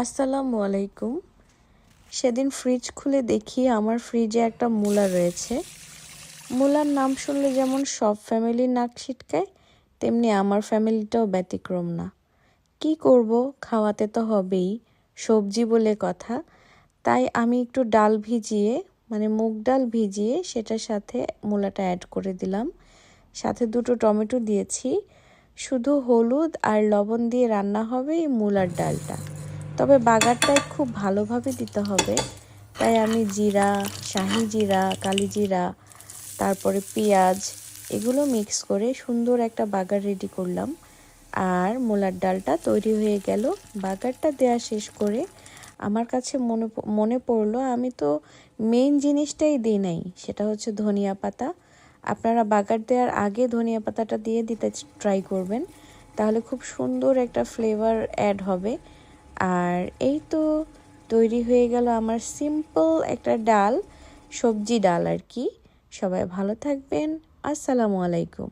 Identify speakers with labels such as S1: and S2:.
S1: আসসালামু আলাইকুম। সেদিন ফ্রিজ খুলে দেখি আমার ফ্রিজে একটা মূলা রয়েছে। মূলার নাম শুনলে যেমন সব ফ্যামিলির নাক ছিটকায়, তেমনি আমার ফ্যামিলিটাও ব্যতিক্রম না। কি করব? খাওয়াতে তো হবেই, সবজি বলে কথা। তাই আমি একটু ডাল ভিজিয়ে মানে মুগ ডাল ভিজিয়ে সেটার সাথে মূলাটা অ্যাড করে দিলাম। সাথে দুটো টমেটো দিয়েছি। শুধু হলুদ আর লবণ দিয়ে রান্না হবে এই মূলার ডালটা। তবে বাগারটায় খুব ভালোভাবে দিতে হবে। তাই আমি জিরা, শাহি জিরা, কালি জিরা, তারপরে পেঁয়াজ এগুলো মিক্স করে সুন্দর একটা বাগার রেডি করলাম। আর মূলার ডালটা তৈরি হয়ে গেল। বাগারটা দেয়া শেষ করে আমার কাছে মনে মনে পড়ল আমি তো মেইন জিনিসটাই দিই নাই, সেটা হচ্ছে ধনিয়া পাতা। আপনারা বাগার দেওয়ার আগে ধনিয়া পাতাটা দিয়ে দিতে ট্রাই করবেন, তাহলে খুব সুন্দর একটা ফ্লেভার অ্যাড হবে। আর এই তো তৈরি হয়ে গেল আমার সিম্পল একটা ডাল, সবজি ডাল আর কি। সবাই ভালো থাকবেন। আসসালামু আলাইকুম।